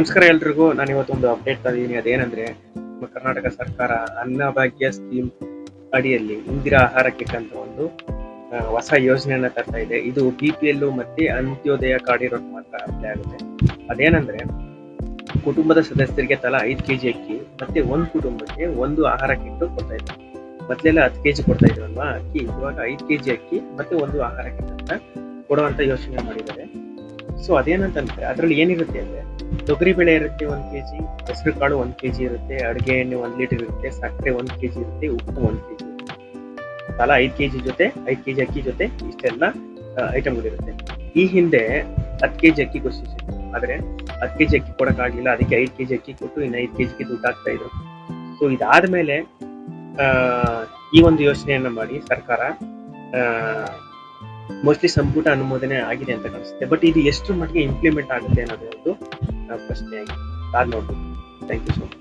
ನಮಸ್ಕಾರ ಎಲ್ರಿಗೂ. ನಾನು ಇವತ್ತೊಂದು ಅಪ್ಡೇಟ್ ತಂದಿದ್ದೀನಿ. ಅದೇನಂದ್ರೆ, ನಮ್ಮ ಕರ್ನಾಟಕ ಸರ್ಕಾರ ಅನ್ನಭಾಗ್ಯ ಸ್ಕೀಮ್ ಅಡಿಯಲ್ಲಿ ಇಂದಿರಾ ಆಹಾರ ಕಿಟ್ ಅಂತ ಒಂದು ಹೊಸ ಯೋಜನೆಯನ್ನ ತರ್ತಾ ಇದೆ. ಇದು ಬಿ ಪಿ ಎಲ್ ಮತ್ತೆ ಅಂತ್ಯೋದಯ ಕಾರ್ಡ್ ಇರೋಕ್ ಮಾತ್ರ ಅಪ್ಲೈ ಆಗುತ್ತೆ. ಅದೇನಂದ್ರೆ, ಕುಟುಂಬದ ಸದಸ್ಯರಿಗೆ ತಲಾ ಐದು ಕೆಜಿ ಅಕ್ಕಿ, ಮತ್ತೆ ಒಂದು ಕುಟುಂಬಕ್ಕೆ ಒಂದು ಆಹಾರ ಕಿಟ್ ಕೊಡ್ತಾ ಇದ್ದಾರೆ. ಮೊದಲೆಲ್ಲ ಹತ್ತು ಕೆಜಿ ಕೊಡ್ತಾ ಇದ್ರಲ್ವಾ? ಅಕ್ಕಿ, ಇವಾಗ ಐದು ಕೆಜಿ ಅಕ್ಕಿ, ಮತ್ತೆ ಒಂದು ಆಹಾರ ಕಿಟ್ ಅಂತ ಕೊಡುವಂತ ಯೋಚನೆ ಮಾಡಿದ್ದಾರೆ. ಸೊ ಅದೇನಂತಂದ್ರೆ, ಅದ್ರಲ್ಲಿ ಏನಿರುತ್ತೆ ಅಂದ್ರೆ ತೊಗರಿ ಬೇಳೆ ಇರುತ್ತೆ ಒಂದ್ ಕೆಜಿ ಹೆಸರು ಕಾಳು ಒಂದ್ ಕೆಜಿ ಇರುತ್ತೆ, ಅಡುಗೆ ಎಣ್ಣೆ ಒಂದ್ ಲೀಟರ್ ಇರುತ್ತೆ, ಸಕ್ಕರೆ ಒಂದ್ ಕೆಜಿ ಇರುತ್ತೆ, ಉಪ್ಪು ಒಂದ್ ಕೆಜಿ ತಲಾ ಐದ್ ಕೆಜಿ ಜೊತೆ, ಐದ್ ಕೆಜಿ ಅಕ್ಕಿ ಜೊತೆ, ಇಷ್ಟೆಲ್ಲ ಐಟಮ್ಗಳಿರುತ್ತೆ ಈ ಹಿಂದೆ ಹತ್ತು ಕೆಜಿ ಅಕ್ಕಿ ಘೋಷಿಸಿದ್ರು ಆದ್ರೆ ಹತ್ತು ಕೆಜಿ ಅಕ್ಕಿ ಕೊಡೋಕ್ಕಾಗಲಿಲ್ಲ ಅದಕ್ಕೆ ಐದ್ ಕೆಜಿ ಅಕ್ಕಿ ಕೊಟ್ಟು ಇನ್ನು ಐದ್ ಕೆಜಿಗೆ ದುಡ್ಡು ಹಾಕ್ತಾ ಇದ್ರು. ಸೊ ಇದಾದ್ಮೇಲೆ ಈ ಒಂದು ಯೋಚನೆಯನ್ನ ಮಾಡಿ ಸರ್ಕಾರ ಮೋಸ್ಟ್ಲಿ ಸಂಪುಟ ಅನುಮೋದನೆ ಆಗಿದೆ ಅಂತ ಕಾಣಿಸುತ್ತೆ. ಬಟ್ ಇದು ಎಷ್ಟು ಮಟ್ಟಿಗೆ ಇಂಪ್ಲಿಮೆಂಟ್ ಆಗುತ್ತೆ ಅನ್ನೋದು ಒಂದು ಆ, ಪ್ರಶ್ನೆ ಆಗಿದೆ ಕಾದ್ ನೋಡ್ಬೇಕು ಥ್ಯಾಂಕ್ ಯು ಸೊ ಮಚ್